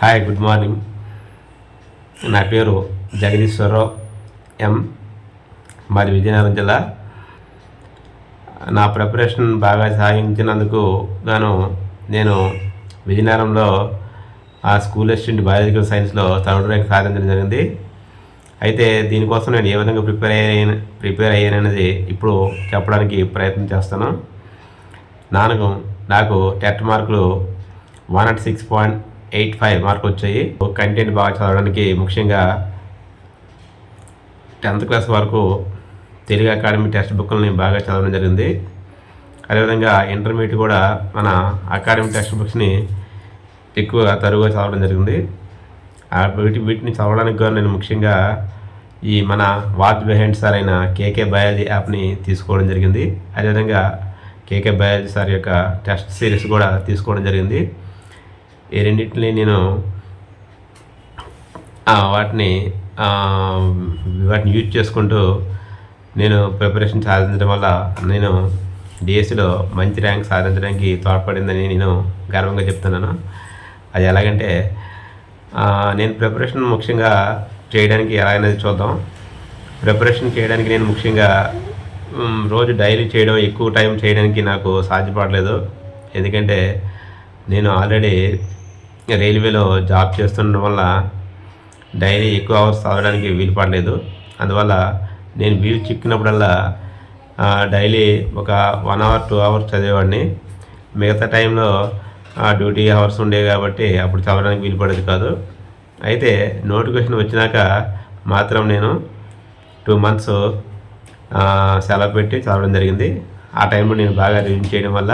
Hi good morning నా పేరు జగదీశ్వరరావు ఎం. మరి విజయనగరం జిల్లా. నా ప్రిపరేషన్ బాగా సాగించినందుకు గాను నేను విజయనగరంలో ఆ స్కూల్ అసిస్టెంట్ బయాలజికల్ సైన్స్లో థర్డ్ ర్యాంక్ సాధించడం జరిగింది. అయితే దీనికోసం నేను ఏ విధంగా ప్రిపేర్ అయ్యాను ప్రిపేర్ అయ్యాననేది ఇప్పుడు చెప్పడానికి ప్రయత్నం చేస్తాను. నాకు నాకు టెట్ మార్కులు one nought six point eight five మార్కులు వచ్చాయి. కంటెంట్ బాగా చదవడానికి ముఖ్యంగా టెన్త్ క్లాస్ వరకు తెలుగు అకాడమీ టెక్స్ట్ బుక్లని బాగా చదవడం జరిగింది. అదేవిధంగా ఇంటర్మీడియట్ కూడా మన అకాడమీ టెక్స్ట్ బుక్స్ని ఎక్కువగా తరువుగా చదవడం జరిగింది. వీటి వీటిని చదవడానికి కూడా నేను ముఖ్యంగా ఈ మన వాచ్ బిహైండ్ సార్ అయిన కేకే బయాలజీ యాప్ని తీసుకోవడం జరిగింది. అదేవిధంగా కేకే బయాలజీ సార్ యొక్క టెస్ట్ సిరీస్ కూడా తీసుకోవడం జరిగింది. ఈ రెండింటిని నేను వాటిని వాటిని యూజ్ చేసుకుంటూ నేను ప్రిపరేషన్ సాధించడం వల్ల నేను డిఎస్సిలో మంచి ర్యాంక్ సాధించడానికి తోడ్పడిందని నేను గర్వంగా చెప్తున్నాను. అది ఎలాగంటే నేను ప్రిపరేషన్ ముఖ్యంగా చేయడానికి ఎలా అనేది చూద్దాం. ప్రిపరేషన్ చేయడానికి నేను ముఖ్యంగా రోజు డైలీ చేయడం ఎక్కువ టైం చేయడానికి నాకు సాధ్యపడలేదు. ఎందుకంటే నేను ఆల్రెడీ రైల్వేలో జాబ్ చేస్తుండడం వల్ల డైలీ ఎక్కువ అవర్స్ చదవడానికి వీలు పడలేదు. అందువల్ల నేను వీలు చిక్కినప్పుడల్లా డైలీ ఒక వన్ అవర్ టూ అవర్స్ చదివేవాడిని. మిగతా టైంలో డ్యూటీ అవర్స్ ఉండేవి కాబట్టి అప్పుడు చదవడానికి వీలు పడేది కాదు. అయితే నోటిఫికేషన్ వచ్చినాక మాత్రం నేను టూ మంత్స్ సెలవు పెట్టి చదవడం జరిగింది. ఆ టైంలో నేను బాగా రివ్యూ చేయడం వల్ల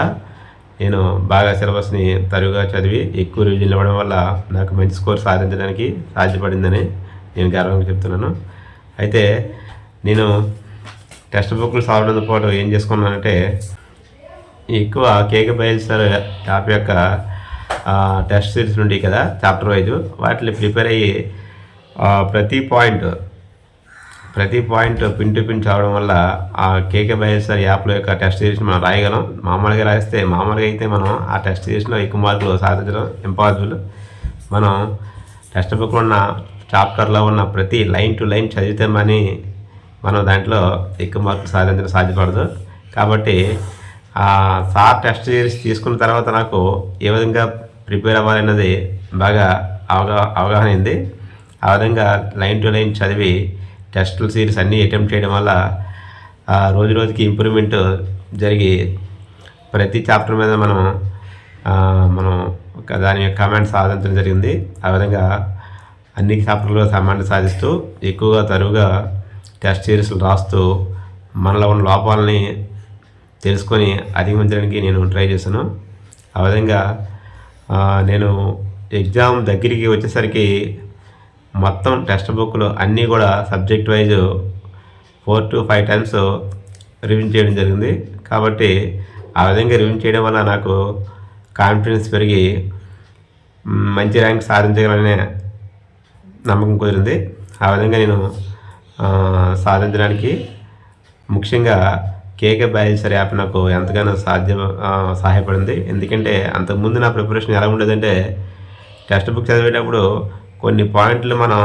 నేను బాగా సిలబస్ని తరువుగా చదివి ఎక్కువ రివిజన్లు ఇవ్వడం వల్ల నాకు మంచి స్కోర్ సాధించడానికి సాధ్యపడిందని నేను గర్వంగా చెప్తున్నాను. అయితే నేను టెక్స్ట్ బుక్లు చదవడంతో పాటు ఏం చేసుకున్నానంటే ఎక్కువ కేక బయలు సార్ యాప్ యొక్క టెస్ట్ సిరీస్ నుండి కదా చాప్టర్ వైజ్ వాటిని ప్రిపేర్ అయ్యి ప్రతి పాయింట్ ప్రతి పాయింట్ పిన్ టు పిన్ చదవడం వల్ల ఆ కేకే బైఎస్ఆర్ యాప్లో యొక్క టెస్ట్ సిరీస్ మనం రాయగలం. మామూలుగా రాస్తే మామూలుగా అయితే మనం ఆ టెస్ట్ సిరీస్లో ఎక్కువ మార్కులు సాధించడం ఇంపాసిబుల్ మనం టెక్స్ట్ బుక్లో ఉన్న చాప్టర్లో ఉన్న ప్రతి లైన్ టు లైన్ చదివితే మని మనం దాంట్లో ఎక్కువ మార్కులు సాధించడం సాధ్యపడదు. కాబట్టి ఆ సార్ టెస్ట్ సిరీస్ తీసుకున్న తర్వాత నాకు ఏ విధంగా ప్రిపేర్ అవ్వాలన్నది బాగా అవగా అవగాహన అయింది. ఆ విధంగా లైన్ టు లైన్ చదివి టెస్టుల సిరీస్ అన్నీ అటెంప్ట్ చేయడం వల్ల రోజు రోజుకి ఇంప్రూవ్మెంట్ జరిగి ప్రతి చాప్టర్ మీద మనం మనం దాని యొక్క కమాండ్ సాధించడం జరిగింది. ఆ విధంగా అన్ని చాప్టర్లో కమాండ్ సాధిస్తూ ఎక్కువగా తరువుగా టెస్ట్ సిరీస్లు రాస్తూ మనలో ఉన్న లోపాలని తెలుసుకొని అధిగమించడానికి నేను ట్రై చేశాను. ఆ విధంగా నేను ఎగ్జామ్ దగ్గరికి వచ్చేసరికి మొత్తం టెక్స్ట్ బుక్లో అన్నీ కూడా subject wise four to five times review చేయడం జరిగింది. కాబట్టి ఆ విధంగా రివ్యూ చేయడం వల్ల నాకు కాన్ఫిడెన్స్ పెరిగి మంచి ర్యాంక్ సాధించగలనే నమ్మకం కుదిరింది. ఆ విధంగా నేను సాధించడానికి ముఖ్యంగా కేకే బయాలజీ యాప్ నాకు ఎంతగానో సాధ్యం సహాయపడింది. ఎందుకంటే అంతకుముందు నా ప్రిపరేషన్ ఎలా ఉండేదంటే టెక్స్ట్ బుక్ చదివేటప్పుడు కొన్ని పాయింట్లు మనం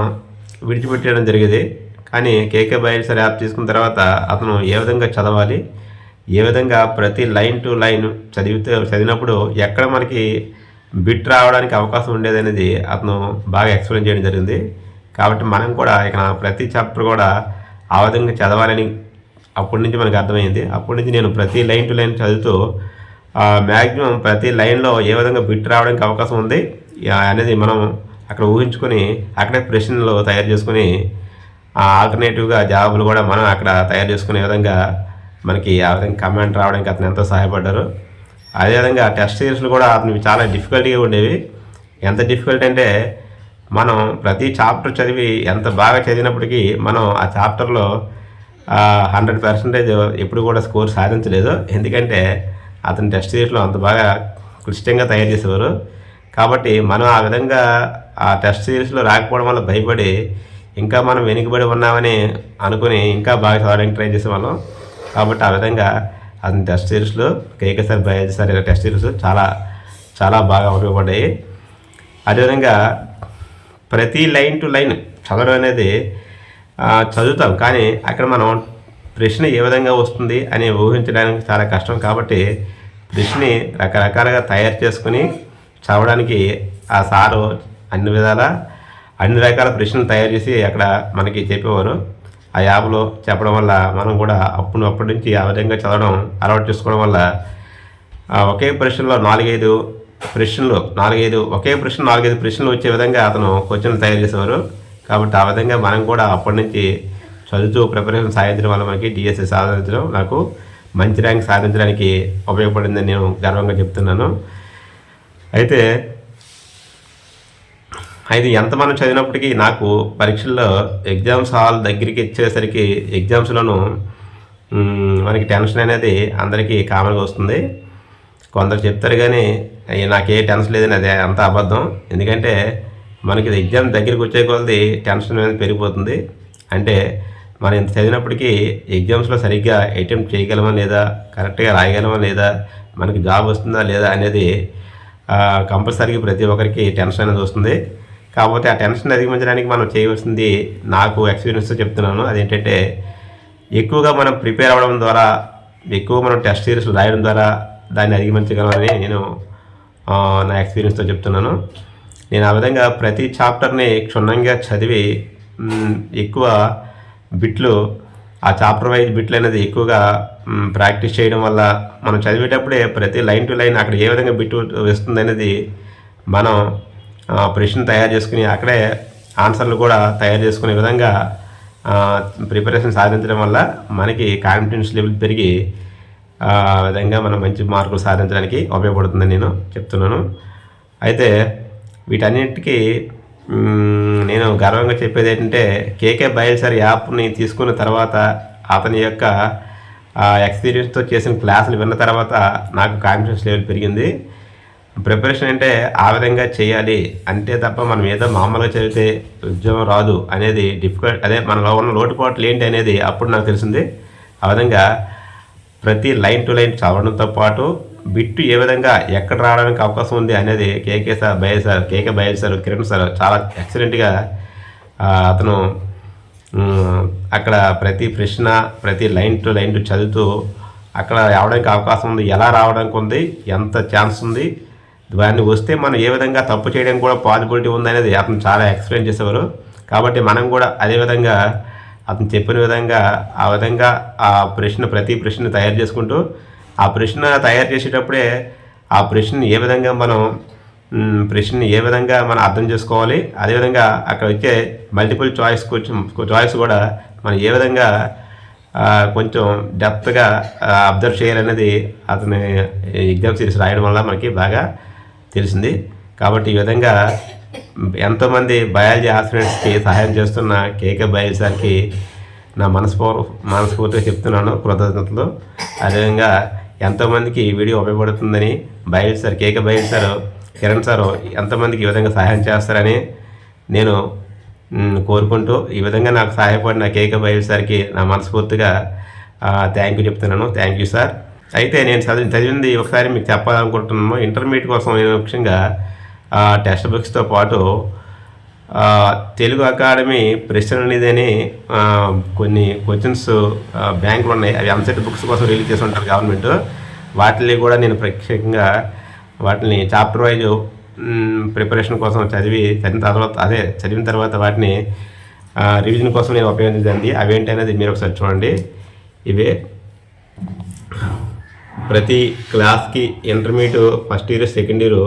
విడిచిపెట్టడం జరిగేది. కానీ కేకే బైల్స్ యాప్ తీసుకున్న తర్వాత అతను ఏ విధంగా చదవాలి ఏ విధంగా ప్రతి లైన్ టు లైన్ చదివితే చదివినప్పుడు ఎక్కడ మనకి బిట్ రావడానికి అవకాశం ఉండేది అనేది అతను బాగా ఎక్స్ప్లెయిన్ చేయడం జరిగింది. కాబట్టి మనం కూడా ఇక ప్రతి చాప్టర్ కూడా ఆ విధంగా చదవాలని అప్పటి నుంచి మనకు అర్థమైంది. అప్పటి నుంచి నేను ప్రతి లైన్ టు లైన్ చదువుతూ మ్యాక్సిమం ప్రతి లైన్లో ఏ విధంగా బిట్ రావడానికి అవకాశం ఉంది అనేది మనం అక్కడ ఊహించుకొని అక్కడే ప్రశ్నలు తయారు చేసుకొని ఆల్టర్నేటివ్గా జాబులు కూడా మనం అక్కడ తయారు చేసుకునే విధంగా మనకి ఆ విధంగా కమాండ్ రావడానికి అతను ఎంతో సహాయపడ్డారు. అదేవిధంగా టెస్ట్ సిరీస్లు కూడా అతనికి చాలా డిఫికల్ట్గా ఉండేవి. ఎంత డిఫికల్ట్ అంటే మనం ప్రతి చాప్టర్ చదివి ఎంత బాగా చదివినప్పటికీ మనం ఆ చాప్టర్లో హండ్రెడ్ పర్సెంటేజ్ ఎప్పుడు కూడా స్కోర్ సాధించలేదు. ఎందుకంటే అతని టెస్ట్ సిరీస్లో అంత బాగా క్లిష్టంగా తయారు చేసేవారు. కాబట్టి మనం ఆ విధంగా ఆ టెస్ట్ సిరీస్లో రాకపోవడం వల్ల భయపడి ఇంకా మనం వెనుకబడి ఉన్నామని అనుకుని ఇంకా బాగా చదవడానికి ట్రై చేసేవాళ్ళం కాబట్టి ఆ విధంగా అతని టెస్ట్ సిరీస్లో కేకే సార్ ఇలా టెస్ట్ సిరీస్ చాలా చాలా బాగా ఉపయోగపడ్డాయి. అదేవిధంగా ప్రతి లైన్ టు లైన్ చదవడం అనేది చదువుతాం. కానీ అక్కడ మనం ప్రశ్న ఏ విధంగా వస్తుంది అని ఊహించడానికి చాలా కష్టం. కాబట్టి ప్రశ్ని రకరకాలుగా తయారు చేసుకుని చదవడానికి ఆ సారు అన్ని విధాల అన్ని రకాల ప్రశ్నలు తయారు చేసి అక్కడ మనకి చెప్పేవారు. ఆ యాప్లో చెప్పడం వల్ల మనం కూడా అప్పుడు అప్పటి నుంచి ఆ విధంగా చదవడం అలవాటు చేసుకోవడం వల్ల ఆ ఒకే ప్రశ్నలో నాలుగైదు ప్రశ్నలు నాలుగైదు ఒకే ప్రశ్న నాలుగైదు ప్రశ్నలు వచ్చే విధంగా అతను క్వశ్చన్లు తయారు చేసేవారు. కాబట్టి ఆ విధంగా మనం కూడా అప్పటి నుంచి చదువుతూ ప్రిపరేషన్ సాధించడం వల్ల మనకి డిఎస్సి సాధించడం నాకు మంచి ర్యాంక్ సాధించడానికి ఉపయోగపడిందని నేను గర్వంగా చెప్తున్నాను. అయితే అయితే ఎంత మనం చదివినప్పటికీ నాకు పరీక్షల్లో ఎగ్జామ్స్ హాల్ దగ్గరికి వచ్చేసరికి ఎగ్జామ్స్లోనూ మనకి టెన్షన్ అనేది అందరికీ కామన్గా వస్తుంది. కొందరు చెప్తారు కానీ నాకే టెన్షన్ లేదని అది అంత అబద్ధం. ఎందుకంటే మనకి ఇది ఎగ్జామ్ దగ్గరికి వచ్చే కొలది టెన్షన్ అనేది పెరిగిపోతుంది. అంటే మనం ఇంత చదివినప్పటికీ ఎగ్జామ్స్లో సరిగ్గా అటెంప్ట్ చేయగలమా లేదా కరెక్ట్గా రాయగలమా లేదా మనకి జాబ్ వస్తుందా లేదా అనేది కంపల్సరీగా ప్రతి ఒక్కరికి టెన్షన్ అనేది వస్తుంది. కాకపోతే ఆ టెన్షన్ అధిగమించడానికి మనం చేయవలసింది నాకు ఎక్స్పీరియన్స్తో చెప్తున్నాను. అదేంటంటే ఎక్కువగా మనం ప్రిపేర్ అవ్వడం ద్వారా ఎక్కువ మనం టెస్ట్ సిరీస్ రాయడం ద్వారా దాన్ని అధిగమించగలమని నేను నా ఎక్స్పీరియన్స్తో చెప్తున్నాను. నేను ఆ విధంగా ప్రతి చాప్టర్ని క్షుణ్ణంగా చదివి ఎక్కువ బిట్లు ఆ చాప్టర్ వైజ్ బిట్లు అనేది ఎక్కువగా ప్రాక్టీస్ చేయడం వల్ల మనం చదివేటప్పుడే ప్రతి లైన్ టు లైన్ అక్కడ ఏ విధంగా బిట్ వస్తుంది అనేది మనం ప్రశ్న తయారు చేసుకుని అక్కడే ఆన్సర్లు కూడా తయారు చేసుకునే విధంగా ప్రిపరేషన్ సాధించడం వల్ల మనకి కాన్ఫిడెన్స్ లెవెల్ పెరిగి విధంగా మనం మంచి మార్కులు సాధించడానికి ఉపయోగపడుతుందని నేను చెప్తున్నాను. అయితే వీటన్నిటికీ నేను గర్వంగా చెప్పేది ఏంటంటే కేకే బయల్సర్ యాప్ని తీసుకున్న తర్వాత అతని యొక్క ఎక్స్పీరియన్స్తో చేసిన క్లాసులు విన్న తర్వాత నాకు కాన్ఫిడెన్స్ లెవెల్ పెరిగింది. ప్రిపరేషన్ అంటే ఆ విధంగా చేయాలి. అంటే తప్ప మనం ఏదో మామూలుగా చదివితే ఉద్యోగం రాదు అనేది డిఫికల్ట్ అదే మనలో ఉన్న లోటుపాట్లు ఏంటి అనేది అప్పుడు నాకు తెలిసింది. ఆ విధంగా ప్రతి లైన్ టు లైన్ చదవడంతో పాటు బిట్టు ఏ విధంగా ఎక్కడ రావడానికి అవకాశం ఉంది అనేది కేకే సార్ బయల్ sir KK బయల్ sir Kiran sir చాలా ఎక్సలెంట్గా అతను అక్కడ ప్రతి ప్రశ్న ప్రతి లైన్ టు లైన్ టు చదువుతూ అక్కడ రావడానికి అవకాశం ఉంది. ఎలా రావడానికి ఉంది? ఎంత ఛాన్స్ ఉంది? దాన్ని వస్తే మనం ఏ విధంగా తప్పు చేయడం కూడా పాసిబిలిటీ ఉంది అనేది అతను చాలా ఎక్స్ప్లెయిన్ చేసేవారు. కాబట్టి మనం కూడా అదే విధంగా అతను చెప్పిన విధంగా ఆ విధంగా ఆ ప్రశ్న ప్రతి ప్రశ్న తయారు చేసుకుంటూ ఆ ప్రశ్న తయారు చేసేటప్పుడే ఆ ప్రశ్న ఏ విధంగా మనం ప్రశ్నని ఏ విధంగా మనం అర్థం చేసుకోవాలి అదేవిధంగా అక్కడ వచ్చే మల్టిపుల్ చాయిస్ కొంచెం చాయిస్ కూడా మనం ఏ విధంగా కొంచెం డెప్త్గా అబ్జర్వ్ చేయాలనేది అతని ఎగ్జామ్ సిరీస్ రాయడం వల్ల మనకి బాగా తెలిసింది. కాబట్టి ఈ విధంగా ఎంతోమంది బయాలజీ ఆస్పిరెంట్స్కి సహాయం చేస్తున్న కేకే బయాలజీ సార్కి నా మనస్ఫూర్ మనస్ఫూర్తిగా చెప్తున్నాను కృతజ్ఞతలు. అదేవిధంగా ఎంతోమందికి ఈ వీడియో ఉపయోగపడుతుందని బయల్ సార్ కేకే బయలు సార్ కిరణ్ సార్ ఎంతమందికి ఈ విధంగా సహాయం చేస్తారని నేను కోరుకుంటూ ఈ విధంగా నాకు సహాయపడిన కేకే బయలు సార్కి నా మనస్ఫూర్తిగా థ్యాంక్ యూ చెప్తున్నాను. థ్యాంక్ యూ సార్ అయితే నేను చదివి చదివింది ఒకసారి మీకు చెప్పాలనుకుంటున్నాను. ఇంటర్మీడియట్ కోసం నేను ముఖ్యంగా టెక్స్ట్ బుక్స్తో పాటు తెలుగు అకాడమీ ప్రశ్న నిధిని కొన్ని క్వశ్చన్స్ బ్యాంకులు ఉన్నాయి అవి ఎంసెట్ బుక్స్ కోసం రిలీజ్ చేసి ఉంటారు గవర్నమెంట్. వాటిని కూడా నేను ప్రత్యేకంగా వాటిని చాప్టర్ వైజ్ ప్రిపరేషన్ కోసం చదివి చదివిన తర్వాత అదే చదివిన తర్వాత వాటిని రివిజన్ కోసం నేను ఉపయోగించింది అవేంటి అనేది మీరు ఒకసారి చూడండి. ఇవే. ప్రతి క్లాస్కి intermediate first year second year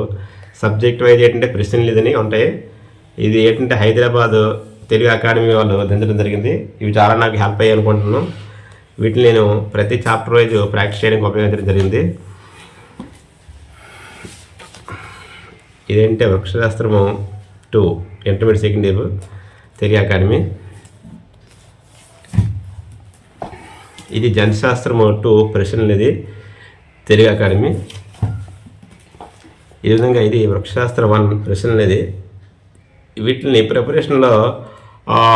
subject wise ఏంటంటే ప్రశ్నలు ఇదని ఉంటాయి. ఇది ఏంటంటే హైదరాబాద్ తెలుగు అకాడమీ వాళ్ళు దించడం జరిగింది. ఇవి చాలా నాకు హెల్ప్ అయ్యాయి అనుకుంటున్నాను. వీటిని నేను ప్రతి చాప్టర్ వైజ్ ప్రాక్టీస్ చేయడానికి ఉపయోగించడం జరిగింది. ఇదేంటే వృక్షశాస్త్రము two intermediate second year Telugu academy. ఇది జనశాస్త్రము టూ ప్రశ్నలు ఇది తెలుగు అకాడమీ. ఈ విధంగా ఇది వృక్షశాస్త్ర వన్ ప్రశ్న అనేది. వీటిని ప్రిపరేషన్లో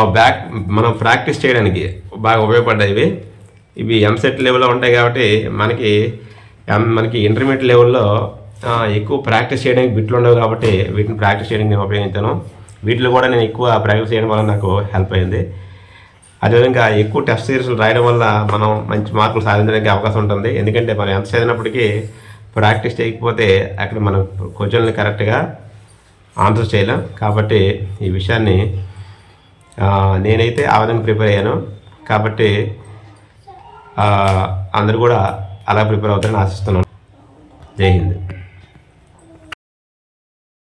బ్యాక్ మనం ప్రాక్టీస్ చేయడానికి బాగా ఉపయోగపడ్డాయి ఇవి. ఇవి ఎంసెట్ లెవెల్లో ఉంటాయి కాబట్టి మనకి ఎం- మనకి ఇంటర్మీడియట్ లెవెల్లో ఎక్కువ ప్రాక్టీస్ చేయడానికి బిట్లు ఉండవు కాబట్టి వీటిని ప్రాక్టీస్ చేయడానికి నేను ఉపయోగించాను. వీటిలో కూడా నేను ఎక్కువ ప్రాక్టీస్ చేయడం వల్ల నాకు హెల్ప్ అయింది. అదేవిధంగా ఎక్కువ టెస్ట్ సిరీస్లు రాయడం వల్ల మనం మంచి మార్కులు సాధించడానికి అవకాశం ఉంటుంది. ఎందుకంటే మనం ఎంత చదివినప్పటికీ ప్రాక్టీస్ చేయకపోతే అక్కడ మనం క్వశ్చన్లు కరెక్ట్గా ఆన్సర్ చేయలేం. కాబట్టి ఈ విషయాన్ని నేనైతే ఆ విధంగా ప్రిపేర్ అయ్యాను. కాబట్టి అందరు అందరూ కూడా అలా ప్రిపేర్ అవుతారని ఆశిస్తున్నాను. జై హింద్.